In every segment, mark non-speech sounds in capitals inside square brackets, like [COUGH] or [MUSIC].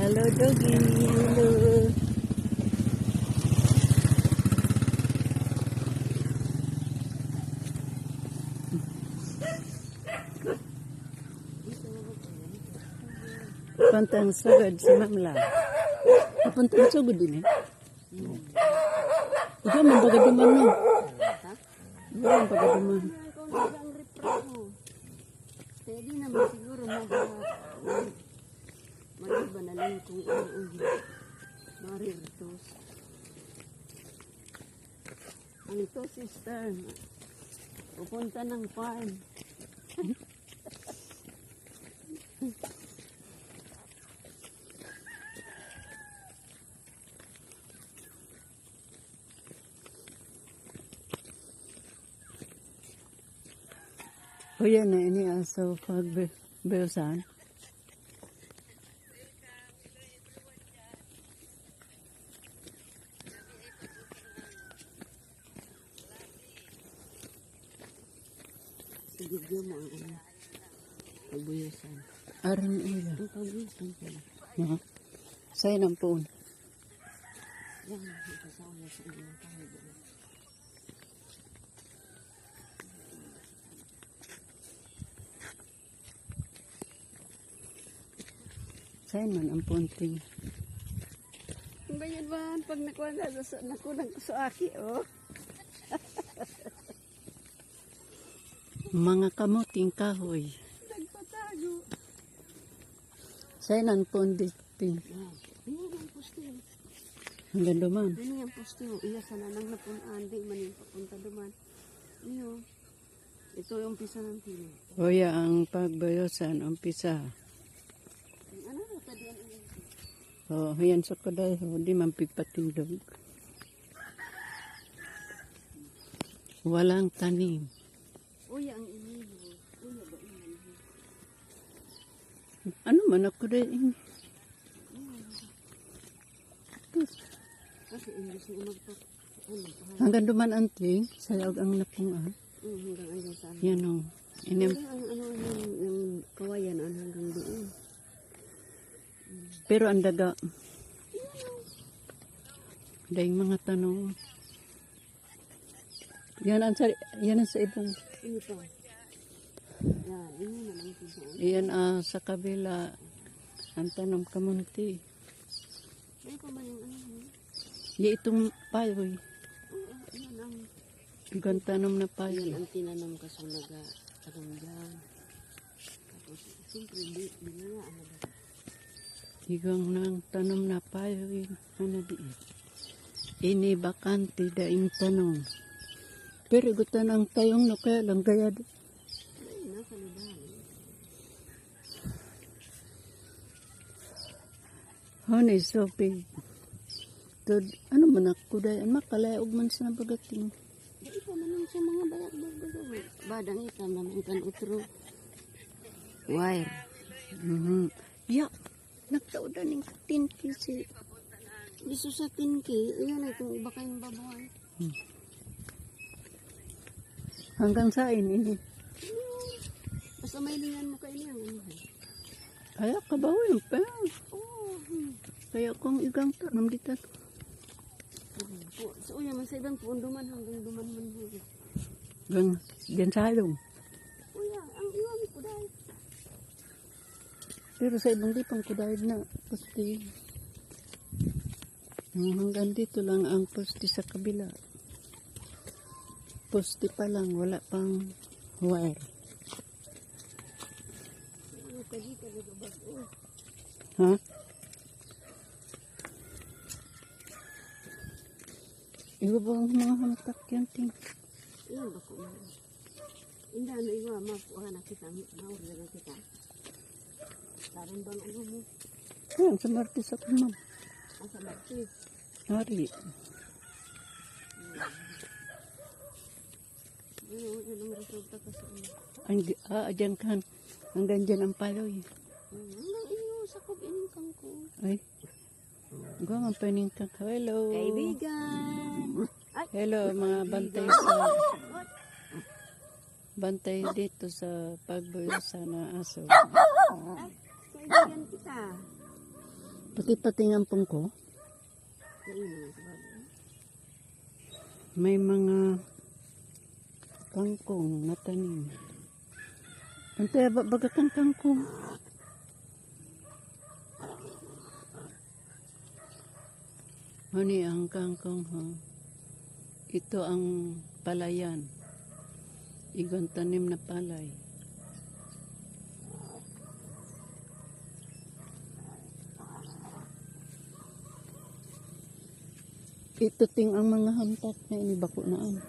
Hello, doggy. Hello. Pantang sagad si Mamla. Pantang sagad din eh. Ito man pagkaduman no. Ito man pagkaduman. Ikaw na ang repro mo. Pwede naman siguro mag mag-iba na lang kung ano ang marirtos. Ang ito, sister, pupunta ng farm. O yan na ini aso pag beosan. Sigigyan mo ang ano, pagbuyasan. Aron ila. Ang pagbuyasan pala. Ha? Say ng phone. Yan, kasama sa inyong kahit. Say man ang punting. Ang ganyan ba, pag nakuha na sa nakuha ko sa aki, oh. Mga kamuting kahoy. Nagpatago. Say nan punting. Yan. Yan ang. Hanggang duman. Ano yung poste mo? Iya sa nanang napunaan. Di man yung papunta duman. Iyo. Ito yung pisa ng tino. O ya ang pagbayosan umpisa. Ano na pwede yan iyan? O yan sa kuday. O di man pigpatindog. Walang tanim. Uya ang inibo. Uya ba iyan? Ano man ako day? Kasi imbis na magpap... Ano pa? Hanggang duman anting. Sayag ang napungan. Mm, hanggang hanggang saan? Yan o. Inim. Pero ang ano yung kawayan ang hanggang doon. Pero ang daga. Dahil mga tanong. Yan ang yan ang sa ibong. Ano to? Yan, yun ito. Yan ah, sa kabila. Ang tanong kamunti. Ay, pa man yung ano. Di itong payoy. Oo, yan ang... Igang tanom na Yan payoy. ang tinanong ka sa naga tanong dyan. Tapos, siyempre, di, di na nga, ano ba? Igang nang tanom na payoy. Ano di Ini bakante daing tanong. Pero gutan ang tayong no kaya lang gaya di. Ay, nasa libahan. Honey, so big.Tud, ano man ako dahil makalaog man sa nabagating. Di pa man siya mga bayag-bayag. Badang itam naman kan utro. Wire. Mhm. Ya, nagtaudan ng tinki si Gusto sa tinki, iyan ay kung iba kayong babuhan. Hanggang sa ini. Basta may lingan mo kayo niyan. ano, Kaya kabawin pa. Hmm. Kaya kung igang tanong dito. Po- Sa uya man sa ibang punduman hanggang duman man huli. Gang, gan salong. Uya, ang iwan ko dahil. Pero sa ibang di pang kudahid na. Yung hanggang dito lang ang pusti sa kabila. Pusti pa lang, wala pang wire. Ha? Iba ba ang mga hamtak yan, ting? Iyan ba ko? Inda na iwa, mapuha na kita, maurya na kita. Karon bang ano mo? Yan, sa martis ako, ma'am. Asa bakti? Hari. Ano, ano ang resulta ka sa ano? Ang, ah, dyan kan. Hanggang dyan ang paloy. Hanggang iyo, sakop ining kang ko. Ay. Gawa man paning ka. Hello. Kaibigan! Ay! Hello, mga bantay sa [LAUGHS] bantay dito sa pagbuyo sa na aso. Kaibigan kita. Pati-pati ng pungko. Kain mo sa bagay. May mga kangkong na tanim. Antay, ba baga kang kangkong? Ano ang kangkong ha? Ito ang palayan. Igon tanim na palay. Ito ting ang mga hamtak na inibako naan.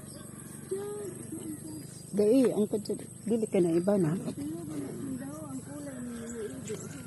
Dai, ang kadya, dili ka na iba na. Ang kulay ni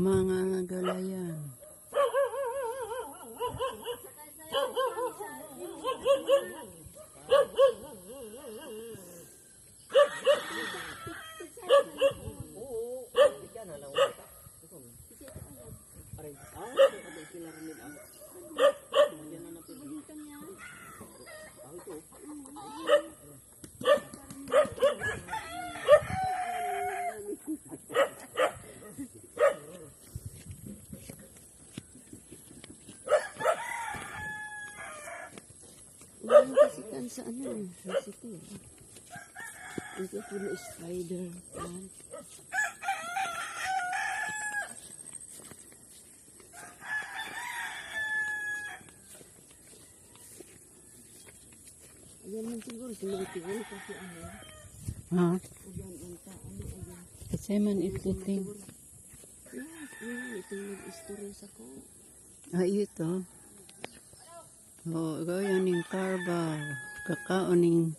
Mga galayan. Meron kasi kan sa ano eh. Kasi ito po na spider plant. Ayan man siguro, sinulitiwan kasi ano. Ha? Ayan, ang ano, ayan. Kasi man ito ting. Yes, ayan, itong nag-istorya sa ko. Ah, ito. Oh, gaya ning carba. Kakaoning